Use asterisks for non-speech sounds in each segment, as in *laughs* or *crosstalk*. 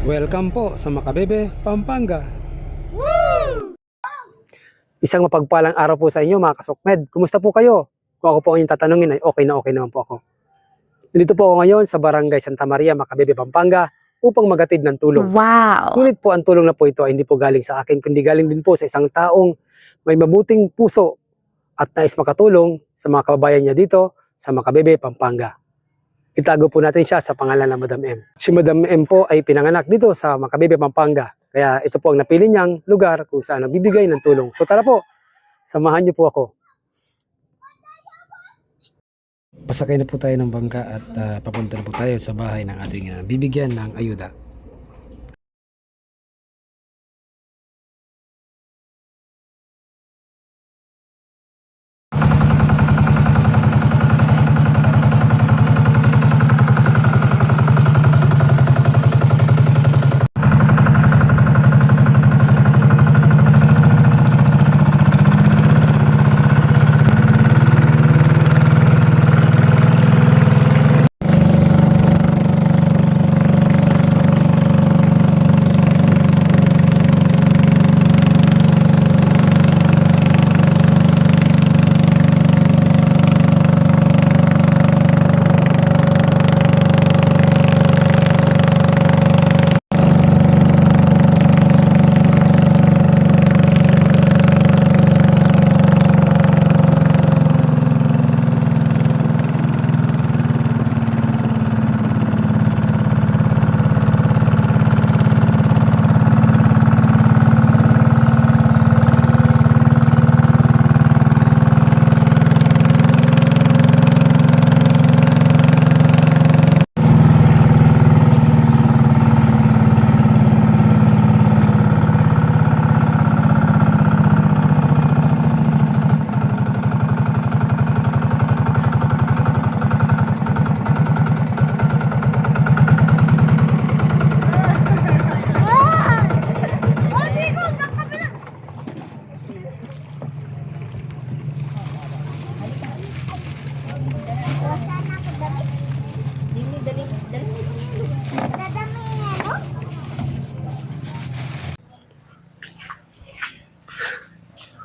Welcome po sa Makabebe, Pampanga. Isang mapagpalang araw po sa inyo mga kasokmed. Kumusta po kayo? Kung ako po ang inyong tatanungin ay okay na okay naman po ako. Nandito po ako ngayon sa Barangay Santa Maria, Makabebe, Pampanga upang magatid ng tulong. Wow. Ngunit po ang tulong na po ito ay hindi po galing sa akin, kundi galing din po sa isang taong may mabuting puso at nais makatulong sa mga kababayan niya dito sa Makabebe, Pampanga. Itago po natin siya sa pangalan ng Madam M. Si Madam M po ay pinanganak dito sa Makabebe, Pampanga. Kaya ito po ang napili niyang lugar kung saan nagbibigay ng tulong. So tara po, samahan niyo po ako. Pasakay na po tayo ng bangka at ah, papunta na po tayo sa bahay ng ating ah, bibigyan ng ayuda.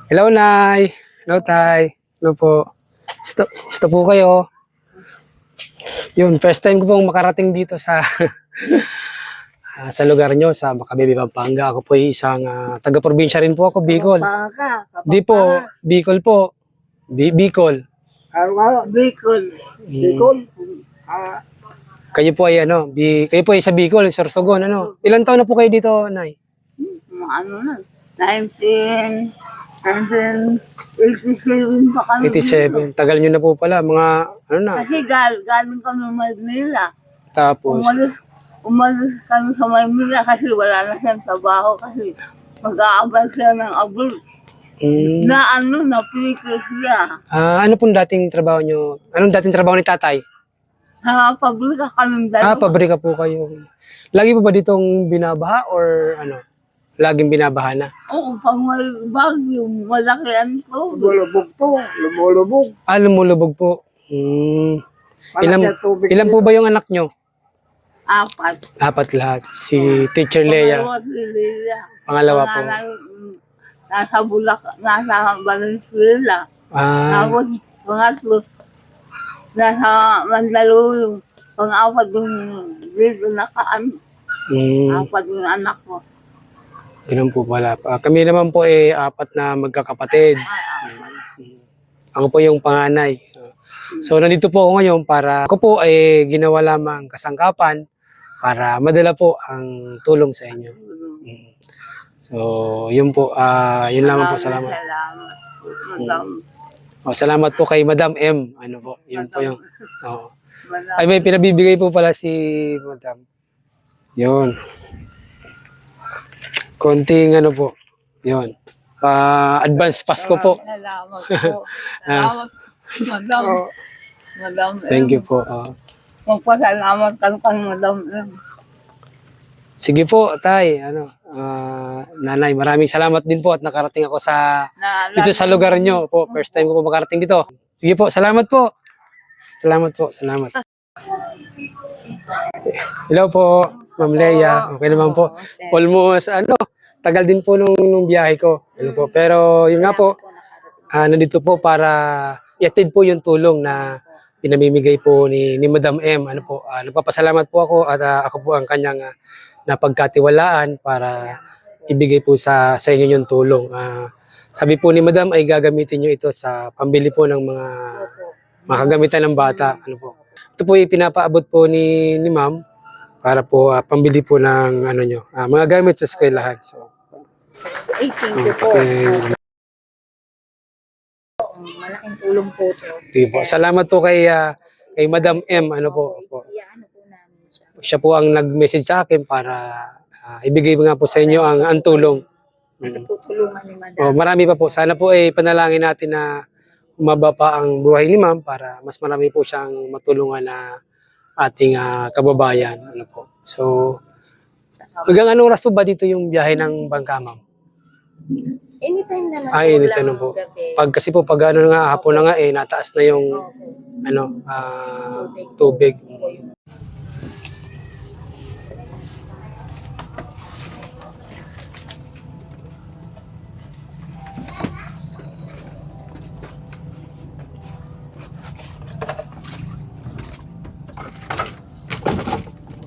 Hello, Nay. Hello, Tay. Hello po. Gusto, gusto po kayo. Yun, first time ko pong makarating dito sa *laughs* ah, sa lugar nyo, sa Makabebe, Pampanga. Ako po ay isang ah, taga-probinsya rin po ako, Bicol. Baka, Di po, Bicol po. Bi- Bicol. Araw, Bicol. Bicol. Ah, Kayo po ay ano, bi, kayo po ay sa Bicol, Sorsogon, ano? Ilan taon na po kayo dito, Nay? mga ano na, 19, 1987 pa kami. 87. Tagal nyo na po pala, mga ano na. Kasi gal, galing kami Manila. Tapos, Umalis, umalis kami sa Manila kasi wala na siyang trabaho kasi mag-aabal siya ng abul. mm, Na ano, napikis siya. ah, ano pong dating trabaho nyo? Anong dating trabaho ni tatay? Sa pabrika kami Ah, dalawa. pabrika po kayo. Lagi po ba ditong binabaha or ano? Laging binabaha na? Oo, pag may bagyo, malaki ang tubig. Lumulubog po, lumulubog. Ah, lumulubog po. Hmm. Ilan, Malaki ang tubig ilan po ba yung anak nyo? Apat. Apat lahat. Si Teacher Leia. Pangalawa si Leia. Pangalawa po. Pangalan, mm, Nasa Bulak, nasa Valenzuela. Ah, Tapos, pangatlo, nasa Mandaluyong. Pang-apat yung dito nakaan. hmm, Apat yung anak ko. Ganun po pala. Ah, kami naman po eh, apat na magkakapatid. Ay, apat. Ako po yung panganay. So, nandito po ako ngayon para ako po ay ginawa lamang kasangkapan para madala po ang tulong sa inyo. Mm. So, yun po, ah yun lamang po, salamat. Salamat. Madam. Oh, salamat po kay Madam M. Ano po, yun po yung, oh. Madam. Ay, may pinabibigay po pala si Madam. Yun. Konting ano po, yun. Pa advance Pasko po. Salamat po. *laughs* Salamat. Madam. Madam. Thank you po. oh. Magpasalamat ka kay Madam. Sige po, Tay, ano, ah, Nanay, maraming salamat din po at nakarating ako sa Na, dito sa lugar nyo po. First time ko po makarating dito. Sige po, salamat po. Salamat po, salamat. Hello po, Ma'am Leia. Okay naman po. Almost, ano, tagal din po nung, nung biyahe ko. Ano po. Pero yun nga po, ah, nandito po para iatid po yung tulong na pinamimigay po ni, ni Madam M. Ano po, ah, nagpapasalamat po ako at ah, ako po ang kanyang ah, napagkatiwalaan para ibigay po sa, sa inyo yung tulong. Ah, sabi po ni Madam ay gagamitin nyo ito sa pambili po ng mga makagamitan ng bata. Ano po. Ito po ay pinapaabot po ni, ni Ma'am para po ah, pambili po ng ano nyo, ah, mga gamit sa eskwelahan. So, Ay, thank you po. okay. Malaking tulong po to. Sige po. Salamat po kay ah, kay Madam M. Ano po, po. Po siya. Po ang nag-message sa akin para ah, ibigay nga po sa inyo ang, ang tulong. Mm. Tutulungan ni Madam. Oh, marami pa po. Sana po ay panalangin natin na umaba pa ang buhay ni Ma'am para mas marami po siyang matulungan na ating ah, kababayan. Ano po. So, hanggang anong oras po ba dito yung biyahe ng bangka, Ma'am? Anytime naman Ah, po, anytime na po. gabi. Pag kasi po pag ano nga hapon na nga eh nataas na yung Opo. ano ah, Tubig. tubig.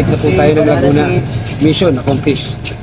Nabalik na po tayo ng Laguna. Mission accomplished.